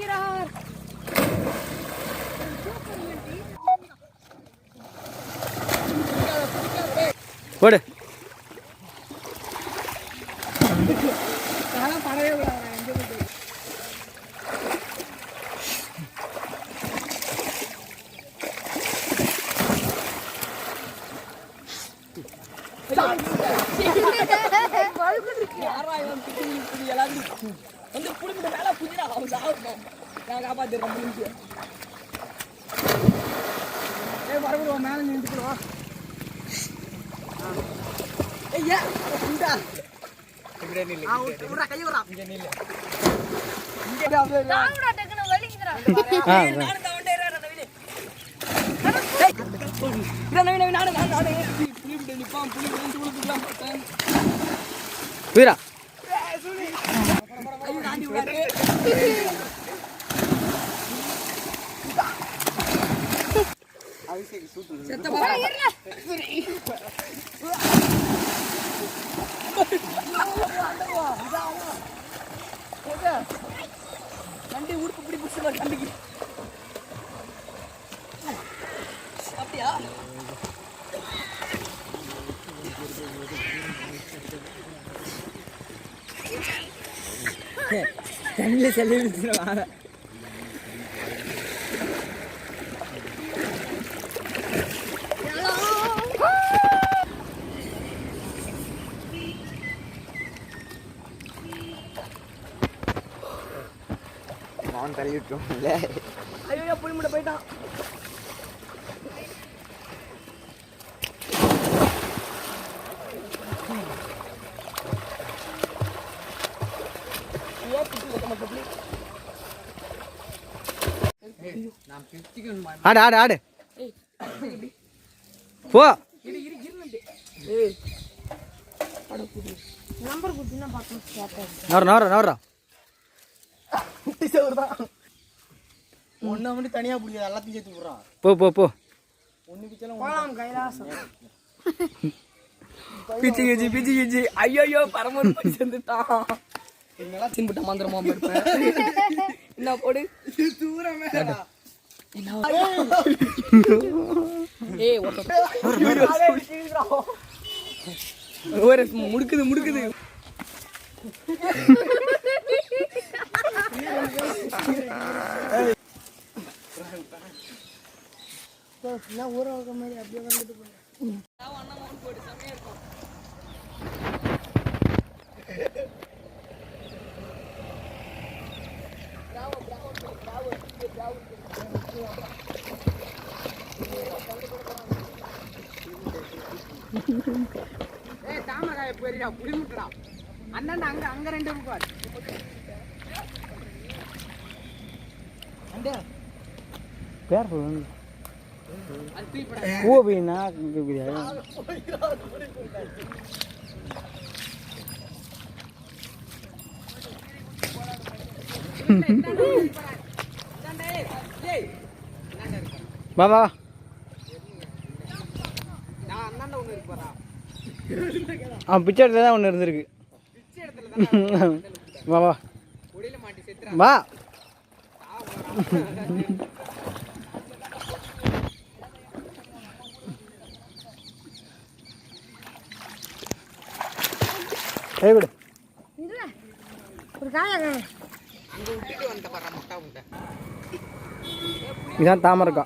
பிடிக்கிறார் போடு. எல்லாத்தையும் வந்து புடிக்கிட்ட மேல புடிடா அவன் சாவட்டும் நான் காப்பாத்திடுறேன் முடிஞ்சு ஏய் வரவிடுவோம் மேலே நின்றுக்குறோம் ஐயா புண்டா ஆ விட்றா கை விட்றா தாங்கடா டக்குனு வலிக்குதுடா ஆ நானும் தான் வந்தே அந்த வீடு இதான் நவீன நவீன நாடு நாடு நாடு புலி விட்டு நிப்பான் புலி விட்டு விட்டுலாம் பார்த்தேன் வீரா. ஐயோ கண்டி உடுப்பு பிடி பிடிச்சு கண்டிக்கு அப்படியா கண்ணில் செல்லி விட்டுருவாங்க அவன் தள்ளி விட்டுருவோம்ல ஐயோ புளி முட்டை போயிட்டான். ஆடு ஆடு ஆடு. போ. நவர நவர நவரா ஒன்றை மட்டும் தனியாக பிடிக்காது எல்லாத்தையும் சேர்த்து விட்றான். போ போ போ. ஒன்று பிச்சாலும் கைலாசம். பிச்சு கிச்சு பிச்சு கிச்சு ஐயோ பரமன் போய் சேர்ந்துட்டான். என்னடா சின்பிட்ட மந்திரமா படுப்பேன் என்ன போடு தூரம் முடுக்குது முடுக்குது வைக்க மாதிரி அப்படியே வந்துட்டு தாமராய போயிருடா புளி முட்டடா அண்ணன் அங்க அங்க ரெண்டு அண்டே பேர் அப்படின்னா வா வா அவன் பிச்சை இடத்துல தான் ஒன்று இருந்திருக்கு. பிச்சை இடத்துல வா வா. வா. கை விடு. இதான் தாமரைக்கா